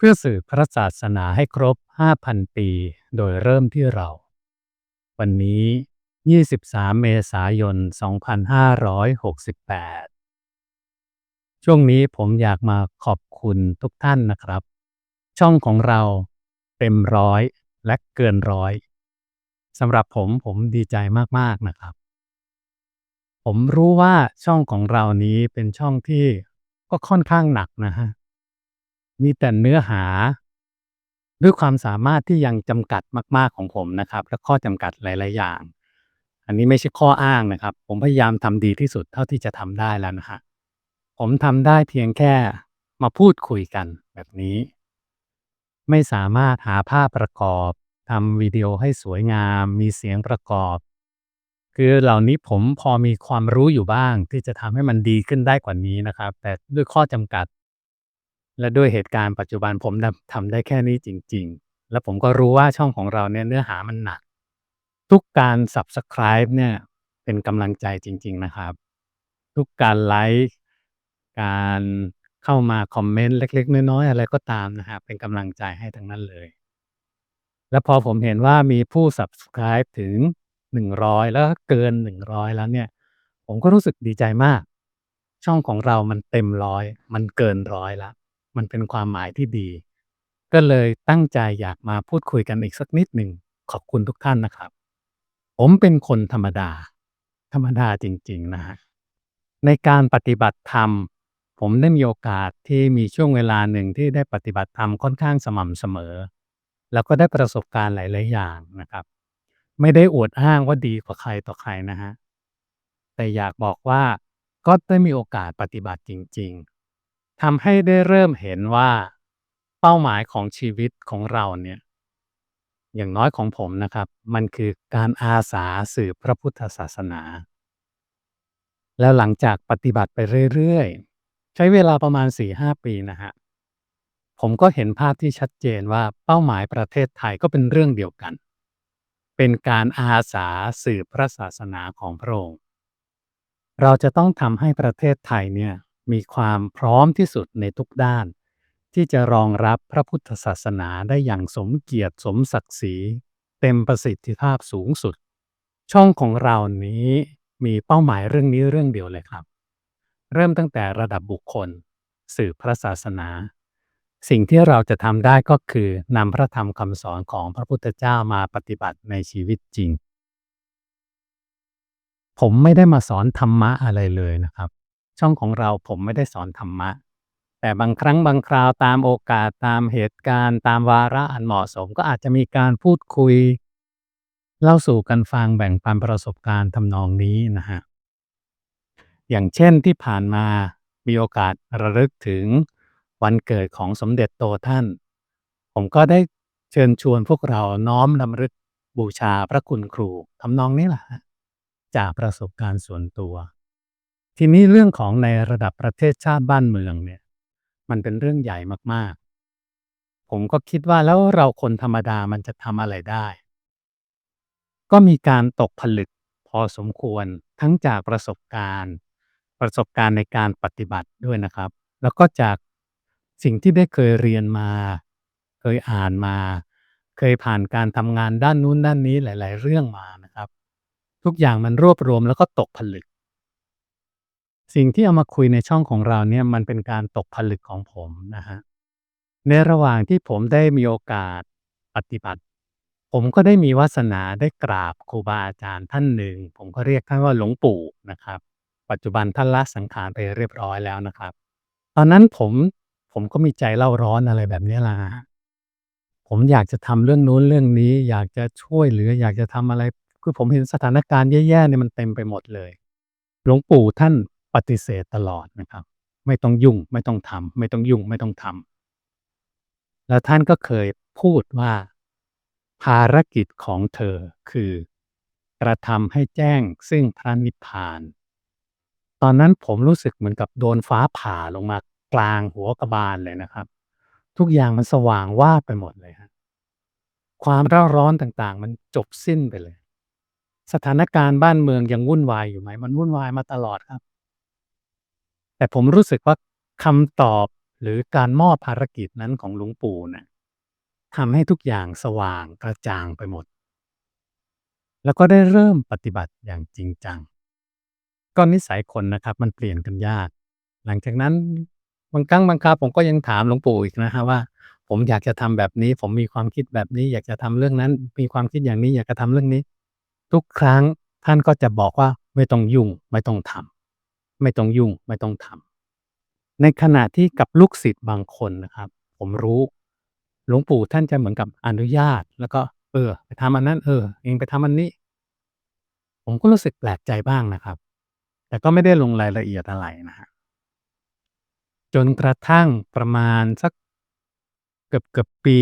เพื่อสืบพระศาสนาให้ครบ 5,000 ปี โดยเริ่มที่เรา วันนี้ 23 เมษายน 2568 ช่วงนี้ผมอยากมาขอบคุณทุกท่านนะครับ ช่องของเราเต็มร้อยและเกินร้อยสำหรับผมผมดีใจมาก ๆ นะครับ ผมรู้ว่าช่องของเรานี้เป็นช่องที่ก็ค่อนข้างหนักนะฮะ มีแต่เนื้อหา ด้วยความสามารถที่ยังจำกัดมากๆของผมนะครับ และข้อจำกัดหลาย ๆ อย่าง อันนี้ไม่ใช่ข้ออ้างนะครับ ผมพยายามทำดีที่สุดเท่าที่จะทำได้แล้วนะฮะผมทำได้เพียงแค่มาพูดคุยกันแบบนี้ ไม่สามารถหาภาพประกอบทำวิดีโอให้สวยงาม มีเสียงประกอบ คือเหล่านี้ผมพอมีความรู้อยู่บ้างที่จะทำให้มันดีขึ้นได้กว่านี้นะครับ แต่ด้วยข้อจำกัด และด้วยเหตุการณ์ปัจจุบันผมทำได้แค่นี้จริง ๆ และผมก็รู้ว่าช่องของเราเนี่ยเนื้อหามันหนัก ทุกการ Subscribe เนี่ยเป็นกำลังใจจริง ๆ นะครับ ทุกการไลค์การเข้ามาคอมเมนต์เล็ก ๆ น้อยๆอะไรก็ตามนะครับเป็นกำลังใจให้ทั้งนั้นเลย แล้วพอผมเห็นว่ามีผู้ Subscribe ถึง 100 แล้วก็เกิน 100 แล้วเนี่ย ผมก็รู้สึกดีใจมาก ช่องของเรามันเต็มร้อย มันเกินร้อยแล้ว มันเป็นความหมายที่ดี ก็เลยตั้งใจอยากมาพูดคุยกันอีกสักนิดหนึ่งขอบคุณทุกท่านนะครับ ผมเป็นคนธรรมดา ธรรมดาจริง ๆ นะฮะในการปฏิบัติธรรม ผมได้มีโอกาสที่มีช่วงเวลาหนึ่งที่ได้ปฏิบัติธรรมค่อนข้างสม่ำเสมอ แล้วก็ได้ประสบการณ์หลาย ๆ อย่างนะครับ ไม่ได้อวดอ้างว่าดีกว่าใครต่อใครนะฮะแต่อยากบอกว่าก็ได้มีโอกาสปฏิบัติจริงๆ ทำให้ได้เริ่มเห็นว่า เป้าหมายของชีวิตของเราเนี่ย อย่างน้อยของผมนะครับ มันคือการอาสาสืบพระพุทธศาสนา แล้วหลังจากปฏิบัติไปเรื่อยๆ ใช้เวลาประมาณ 4-5 ปีนะฮะ ผมก็เห็นภาพที่ชัดเจนว่าเป้าหมายประเทศไทยก็เป็นเรื่องเดียวกัน เป็นการอาสาสืบพระศาสนาของพระองค์เราจะต้องทำให้ประเทศไทยเนี่ย มีความพร้อมที่สุดในทุกด้าน ที่จะรองรับพระพุทธศาสนาได้อย่างสมเกียรติสมศักดิ์ศรี เต็มประสิทธิภาพสูงสุด ช่องของเรานี้มีเป้าหมายเรื่องนี้เรื่องเดียวเลยครับ เริ่มตั้งแต่ระดับบุคคล สืบพระศาสนา สิ่งที่เราจะทำได้ก็คือนำพระธรรมคำสอนของพระพุทธเจ้ามาปฏิบัติในชีวิตจริง ผมไม่ได้มาสอนธรรมะอะไรเลยนะครับ ช่องของเราผมไม่ได้สอนธรรมะ แต่บางครั้งบางคราวตามโอกาสตามเหตุการณ์ตามวาระอันเหมาะสมก็อาจจะมีการพูดคุย เล่าสู่กันฟังแบ่งปันประสบการณ์ทำนองนี้นะฮะอย่างเช่นที่ผ่านมามีโอกาสระลึกถึงวันเกิดของสมเด็จโตท่าน ผมก็ได้เชิญชวนพวกเราน้อมรำลึกบูชาพระคุณครูทำนองนี้แหละจากประสบการณ์ส่วนตัว ทีนี้เรื่องของในระดับประเทศชาติบ้านเมืองเนี่ย มันเป็นเรื่องใหญ่มากๆ ผมก็คิดว่าแล้วเราคนธรรมดามันจะทำอะไรได้ ก็มีการตกผลึกพอสมควรทั้งจากประสบการณ์ ประสบการณ์ในการปฏิบัติด้วยนะครับ แล้วก็จากสิ่งที่ได้เคยเรียนมา เคยอ่านมา เคยผ่านการทำงานด้านนู้นด้านนี้หลาย ๆ เรื่องมานะครับ ทุกอย่างมันรวบรวมแล้วก็ตกผลึก สิ่งที่เอามาคุยในช่องของเราเนี่ยมันเป็นการตกผลึกของผมนะฮะ ในระหว่างที่ผมได้มีโอกาสปฏิบัติ ผมก็ได้มีวาสนาได้กราบครูบาอาจารย์ท่านหนึ่ง ผมก็เรียกท่านว่าหลวงปู่นะครับ ปัจจุบันท่านละสังขารไปเรียบร้อยแล้วนะครับ ตอนนั้นผมผมก็มีใจเล่าร้อนอะไรแบบนี้ละฮะผมอยากจะทำเรื่องนู้นเรื่องนี้ อยากจะช่วยเหลือ อยากจะทำอะไร คือผมเห็นสถานการณ์แย่ๆเนี่ยมันเต็มไปหมดเลย หลวงปู่ท่าน ปฏิเสธตลอดนะครับ ไม่ต้องยุ่งไม่ต้องทำไม่ต้องยุ่งไม่ต้องทำแล้วท่านก็เคยพูดว่า ภารกิจของเธอคือกระทำให้แจ้งซึ่งพระนิพพาน ตอนนั้นผมรู้สึกเหมือนกับโดนฟ้าผ่าลงมากลางหัวกระบาลเลยนะครับ ทุกอย่างมันสว่างวาบไปหมดเลยครับความเร่าร้อนต่างๆ มันจบสิ้นไปเลย สถานการณ์บ้านเมืองยังวุ่นวายอยู่ไหม?มันวุ่นวายมาตลอดครับ แต่ผมรู้สึกว่าคำตอบหรือการมอบภารกิจนั้นของหลวงปู่น่ะทำให้ทุกอย่างสว่างกระจ่างไปหมด แล้วก็ได้เริ่มปฏิบัติอย่างจริงจังก็นิสัยคนนะครับ มันเปลี่ยนกันยาก หลังจากนั้นบางครั้งบางคราผมก็ยังถามหลวงปู่อีกนะครับว่า ผมอยากจะทำแบบนี้ ผมมีความคิดแบบนี้ อยากจะทำเรื่องนั้น มีความคิดอย่างนี้ อยากจะทำเรื่องนี้ ทุกครั้งท่านก็จะบอกว่าไม่ต้องยุ่งไม่ต้องทำ ไม่ต้องยุ่งไม่ต้องทำในขณะที่กับลูกศิษย์บางคนนะครับ ผมรู้หลวงปู่ท่านจะเหมือนกับอนุญาต แล้วก็ เออ ไปทำอันนั้นเออ เองไปทำอันนี้ ผมก็รู้สึกแปลกใจบ้างนะครับ แต่ก็ไม่ได้ลงรายละเอียดอะไรนะครับจนกระทั่งประมาณสักเกือบๆปี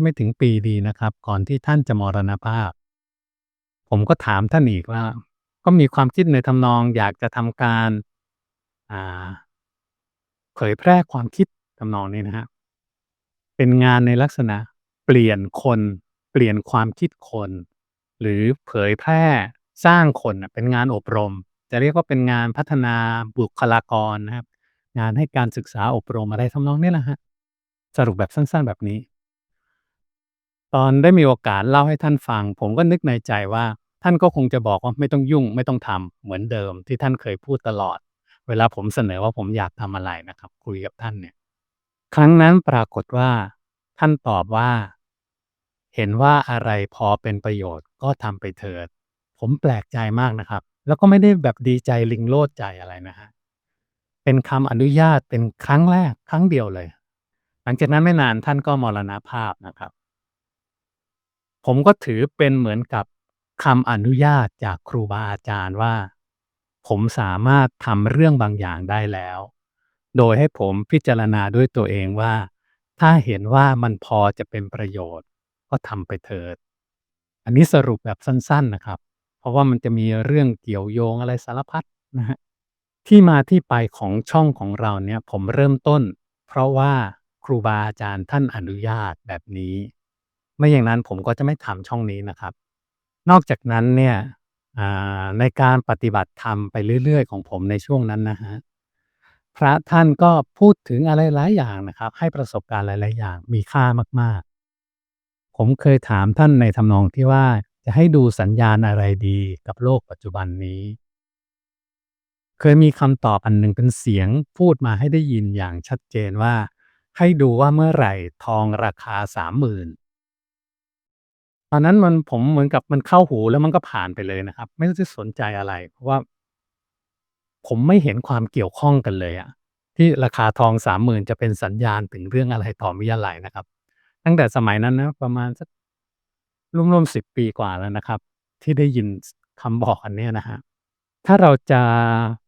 ไม่ถึงปีดีนะครับ ก่อนที่ท่านจะมรณภาพ ผมก็ถามท่านอีกว่า ก็มีความคิดในทำนองอยากจะทำการ เผยแพร่ความคิดทำนองนี้นะครับเป็นงานในลักษณะเปลี่ยนคน เปลี่ยนความคิดคน หรือเผยแพร่สร้างคนน่ะเป็นงานอบรม จะเรียกว่าเป็นงานพัฒนาบุคลากรนะครับ งานให้การศึกษาอบรมอะไรทำนองนี้แหละครับสรุปแบบสั้นๆ แบบนี้ ตอนได้มีโอกาสเล่าให้ท่านฟัง ผมก็นึกในใจว่า ท่านก็คงจะบอกว่าไม่ต้องยุ่งไม่ต้องทำเหมือนเดิมที่ท่านเคยพูดตลอด เวลาผมเสนอว่าผมอยากทำอะไรนะครับ คุยกับท่านเนี่ย ครั้งนั้นปรากฏว่า ท่านตอบว่า เห็นว่าอะไรพอเป็นประโยชน์ก็ทำไปเถิด ผมแปลกใจมากนะครับ แล้วก็ไม่ได้แบบดีใจลิงโลดใจอะไรนะครับเป็นคำอนุญาตเป็นครั้งแรก ครั้งเดียวเลย หลังจากนั้นไม่นานท่านก็มรณภาพนะครับ ผมก็ถือเป็นเหมือนกับคำอนุญาตจากครูบาอาจารย์ว่า ผมสามารถทำเรื่องบางอย่างได้แล้ว โดยให้ผมพิจารณาด้วยตัวเองว่า ถ้าเห็นว่ามันพอจะเป็นประโยชน์ ก็ทำไปเถิด อันนี้สรุปแบบสั้นๆนะครับ เพราะว่ามันจะมีเรื่องเกี่ยวโยงอะไรสารพัดนะครับที่มาที่ไปของช่องของเราเนี่ยผมเริ่มต้น เพราะว่าครูบาอาจารย์ท่านอนุญาตแบบนี้ ไม่อย่างนั้นผมก็จะไม่ทำช่องนี้นะครับ นอกจากนั้นเนี่ย อ่าในการปฏิบัติธรรมไปเรื่อย ๆ ของผมในช่วงนั้นนะครับพระท่านก็พูดถึงอะไรหลายอย่างนะครับ ให้ประสบการณ์หลายๆ อย่างมีค่ามาก ๆ ผมเคยถามท่านในทำนองที่ว่าจะให้ดูสัญญาณอะไรดีกับโลกปัจจุบันนี้ เคยมีคำตอบอันหนึ่งเป็นเสียงพูดมาให้ได้ยินอย่างชัดเจนว่า ให้ดูว่าเมื่อไหร่ทองราคา30,000 ตอนนั้นมัน ผมเหมือนกับมันเข้าหู แล้วมันก็ผ่านไปเลยนะครับ ไม่ได้สนใจอะไร เพราะว่า ผมไม่เห็นความเกี่ยวข้องกันเลยอะ ที่ราคาทอง 30,000 จะเป็นสัญญาณถึงเรื่องอะไรต่อมิอะไรนะครับ ตั้งแต่สมัยนั้นนะ ประมาณสัก ร่วม ๆ 10 ปีกว่าแล้วนะครับ ที่ได้ยิน ส คำบอกอันเนี้ยนะครับ ถ้าเราจะ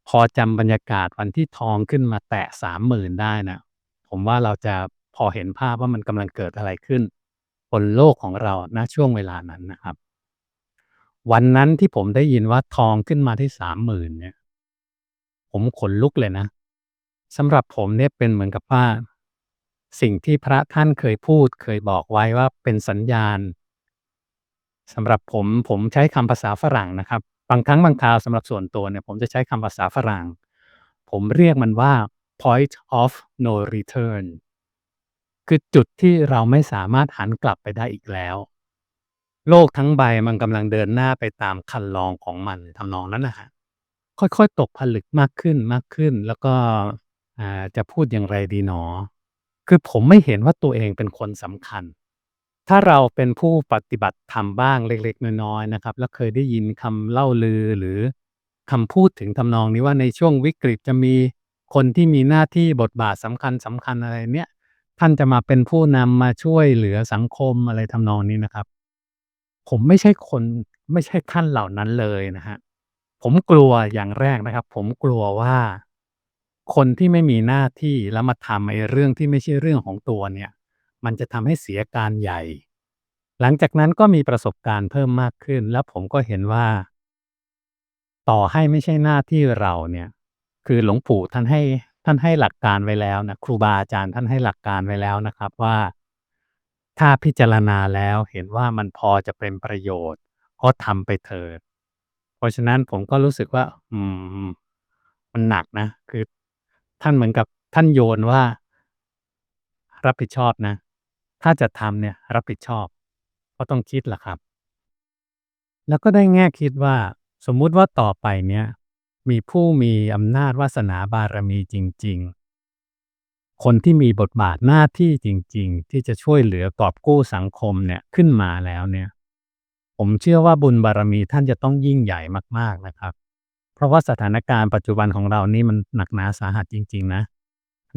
พอจำบรรยากาศวันที่ทองขึ้นมาแตะ 30,000 ได้นะผมว่าเราจะพอเห็นภาพว่า มันกำลังเกิดอะไรขึ้น นโลกของเราณช่วงเวลานั้นนะครับ วันนั้นที่ผมได้ยินว่าทองขึ้นมาที่30,000เนี่ย ผมขนลุกเลยนะสำหรับผมเนี่ยเป็นเหมือนกับว่า สิ่งที่พระท่านเคยพูด เคยบอกไว้ว่าเป็นสัญญาณสำหรับผมผมใช้คำภาษาฝรั่งนะครับ บางครั้งบางคราวสำหรับส่วนตัวเนี่ย ผมจะใช้คำภาษาฝรั่ง ผมเรียกมันว่า point of no return คือจุดที่เราไม่สามารถหันกลับไปได้อีกแล้ว โลกทั้งใบมันกำลังเดินหน้าไปตามคันลองของมันทำนองนั้นนะครับค่อยๆ ตกผลึกมากขึ้นๆแล้วก็อ่าจะพูดอย่างไรดีหนอ คือผมไม่เห็นว่าตัวเองเป็นคนสำคัญ ถ้าเราเป็นผู้ปฏิบัติธรรมบ้างเล็กๆ น้อยๆนะครับ แล้วเคยได้ยินคำเล่าลือหรือคำพูดถึงทำนองนี้ว่าในช่วงวิกฤตจะมีคนที่มีหน้าที่บทบาทสำคัญๆอะไรเนี่ย ท่านจะมาเป็นผู้นำมาช่วยเหลือสังคมอะไรทำนองนี้นะครับ ผมไม่ใช่คนไม่ใช่ท่านเหล่านั้นเลยนะครับผมกลัวอย่างแรกนะครับ ผมกลัวว่า คนที่ไม่มีหน้าที่แล้วมาทำไอ้เรื่องที่ไม่ใช่เรื่องของตัวเนี่ย มันจะทำให้เสียการใหญ่ หลังจากนั้นก็มีประสบการณ์เพิ่มมากขึ้น แล้วผมก็เห็นว่า ต่อให้ไม่ใช่หน้าที่เราเนี่ย คือหลวงปู่ท่านให้ ท่านให้หลักการไว้แล้วนะครูบาอาจารย์ท่านให้หลักการไว้แล้วนะครับว่าถ้าพิจารณาแล้วเห็นว่ามันพอจะเป็นประโยชน์ก็ทำไปเถิด เพราะฉะนั้นผมก็รู้สึกว่า อืม มันหนักนะ คือท่านเหมือนกับท่านโยนว่า รับผิดชอบนะ ถ้าจะทำเนี่ย รับผิดชอบ ก็ต้องคิดล่ะครับ แล้วก็ได้แง่คิดว่า สมมุติว่าต่อไปเนี่ย มีผู้มีอำนาจวาสนาบารมีจริง ๆ คนที่มีบทบาทหน้าที่จริง ๆ ที่จะช่วยเหลือกอบกู้สังคมเนี่ยขึ้นมาแล้วเนี่ย ผมเชื่อว่าบุญบารมีท่านจะต้องยิ่งใหญ่มากๆนะครับ เพราะว่าสถานการณ์ปัจจุบันของเรานี่มันหนักหนาสาหัสจริง ๆ นะ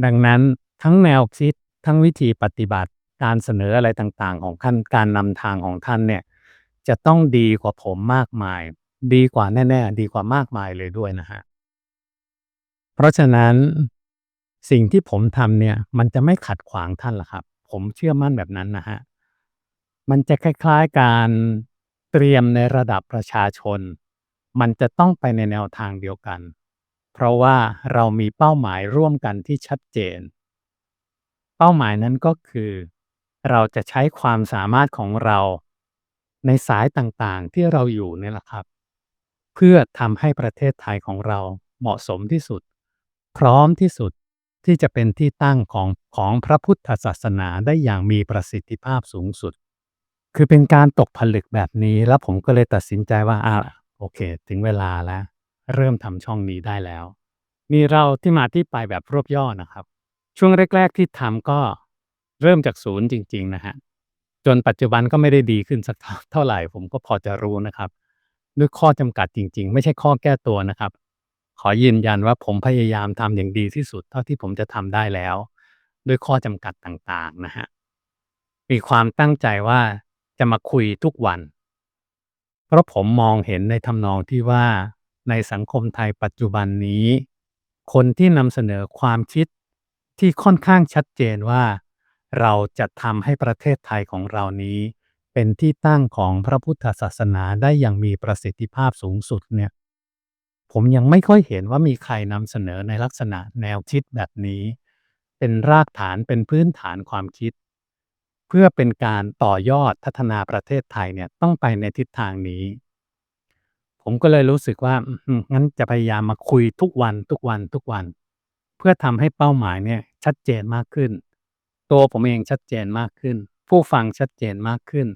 ดังนั้นทั้งแนวคิดทั้งวิธีปฏิบัติการเสนออะไรต่างๆ ของท่านการนำทางของท่านเนี่ยจะต้องดีกว่าผมมากมาย ดีกว่าแน่ ๆ ดีกว่ามากมายเลยด้วยนะฮะ เพราะฉะนั้นสิ่งที่ผมทำเนี่ย มันจะไม่ขัดขวางท่านหรอกครับ ผมเชื่อมั่นแบบนั้นนะฮะ มันจะคล้าย ๆ การเตรียมในระดับประชาชน มันจะต้องไปในแนวทางเดียวกัน เพราะว่าเรามีเป้าหมายร่วมกันที่ชัดเจน เป้าหมายนั้นก็คือ เราจะใช้ความสามารถของเราในสายต่างๆ ที่เราอยู่เนี่ยแหละครับ เพื่อทำให้ประเทศไทยของเราเหมาะสมที่สุด พร้อมที่สุดที่จะเป็นที่ตั้งของของพระพุทธศาสนาได้อย่างมีประสิทธิภาพสูงสุด คือเป็นการตกผลึกแบบนี้แล้วผมก็เลยตัดสินใจว่าอาโอเค ถึงเวลาแล้ว เริ่มทำช่องนี้ได้แล้วนี่เราที่มาที่ไปแบบรวบย่อนะครับ ช่วงแรก ๆ ที่ทำก็เริ่มจากศูนย์จริง ๆ นะครับจนปัจจุบันก็ไม่ได้ดีขึ้นสักเท่าไหร่ ผมก็พอจะรู้นะครับ ด้วยข้อจำกัดจริง ๆ ไม่ใช่ข้อแก้ตัวนะครับ ขอยืนยันว่าผมพยายามทำอย่างดีที่สุดเท่าที่ผมจะทำได้แล้ว ด้วยข้อจำกัดต่างๆนะครับมีความตั้งใจว่าจะมาคุยทุกวัน เพราะผมมองเห็นในทำนองที่ว่าในสังคมไทยปัจจุบันนี้ คนที่นำเสนอความคิดที่ค่อนข้างชัดเจนว่า เราจะทำให้ประเทศไทยของเรานี้ เป็นที่ตั้งของพระพุทธศาสนาได้อย่างมีประสิทธิภาพสูงสุดเนี่ย ผมยังไม่ค่อยเห็นว่ามีใครนำเสนอในลักษณะแนวคิดแบบนี้ เป็นรากฐานเป็นพื้นฐานความคิด เพื่อเป็นการต่อยอดพัฒนาประเทศไทยเนี่ยต้องไปในทิศทางนี้ ผมก็เลยรู้สึกว่างั้นจะพยายามมาคุยทุกวันทุกวันทุกวัน เพื่อทำให้เป้าหมายเนี่ยชัดเจนมากขึ้น ตัวผมเองชัดเจนมากขึ้นผู้ฟังชัดเจนมากขึ้น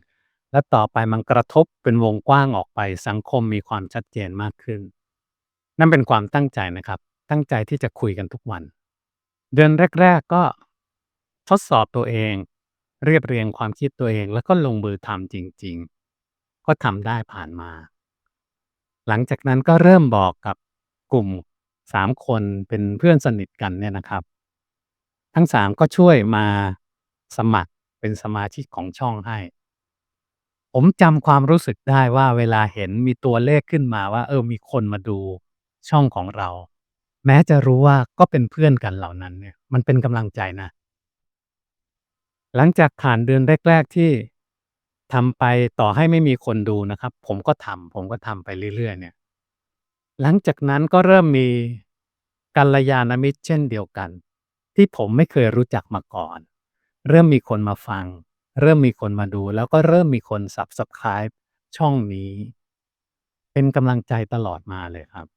และต่อไปมันกระทบเป็นวงกว้างออกไปสังคมมีความชัดเจนมากขึ้น นั่นเป็นความตั้งใจนะครับ ตั้งใจที่จะคุยกันทุกวัน เดือนแรก ๆก็ทดสอบตัวเอง เรียบเรียงความคิดตัวเองแล้วก็ลงมือทำจริง ๆ ก็ทำได้ผ่านมา หลังจากนั้นก็เริ่มบอกกับกลุ่ม3คนเป็นเพื่อนสนิทกันเนี่ยนะครับ ทั้ง3ก็ช่วยมาสมัครเป็นสมาชิกของช่องให้ ผมจำความรู้สึกได้ว่า เวลาเห็นมีตัวเลขขึ้นมาว่า เออ มีคนมาดูช่องของเรา แม้จะรู้ว่าก็เป็นเพื่อนกันเหล่านั้นเนี่ย มันเป็นกำลังใจนะ หลังจากผ่านเดือนแรก ๆ ที่ทำไป ต่อให้ไม่มีคนดูนะครับ ผมก็ทำ ผมก็ทำไปเรื่อย ๆ เนี่ย หลังจากนั้นก็เริ่มมีกัลยาณมิตรเช่นเดียวกัน ที่ผมไม่เคยรู้จักมาก่อน เริ่มมีคนมาฟัง เริ่มมีคนมาดู แล้วก็เริ่มมีคน Subscribe ช่องนี้ เป็นกำลังใจตลอดมาเลยครับ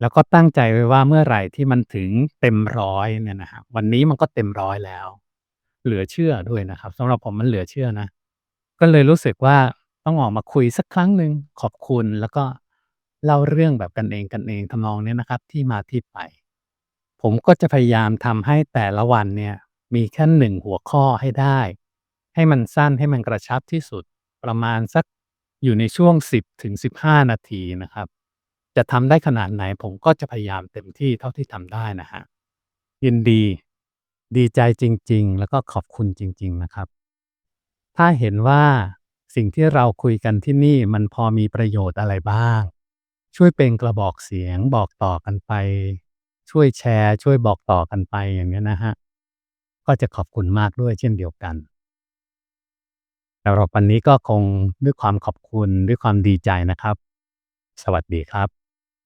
แล้วก็ตั้งใจไว้ว่าเมื่อไหร่ที่มันถึงเต็ม 100 เนี่ยนะครับ วันนี้มันก็เต็ม 100 แล้ว เหลือเชื่อด้วยนะครับสำหรับผมมันเหลือเชื่อนะ ก็เลยรู้สึกว่าต้องออกมาคุยสักครั้งหนึ่งขอบคุณ แล้วก็เล่าเรื่องแบบกันเองๆทำนองเนี้ยนะครับ ที่มาที่ไป ผมก็จะพยายามทำให้แต่ละวันเนี่ย มีแค่1หัวข้อให้ได้ ให้มันสั้นให้มันกระชับที่สุดประมาณสักอยู่ในช่วง 10-15 นาทีนะครับ จะทำได้ขนาดไหนผมก็จะพยายามเต็มที่เท่าที่ทำได้นะครับยินดี ดีใจจริง ๆ แล้วก็ขอบคุณจริง ๆ นะครับ ถ้าเห็นว่าสิ่งที่เราคุยกันที่นี่มันพอมีประโยชน์อะไรบ้าง ช่วยเป็นกระบอกเสียงบอกต่อกันไป ช่วยแชร์ ช่วยบอกต่อกันไปอย่างเงี้นะครับก็จะขอบคุณมากด้วยเช่นเดียวกัน สำหรับวันนี้ก็คงด้วยความขอบคุณด้วยความดีใจนะครับ สวัสดีครับ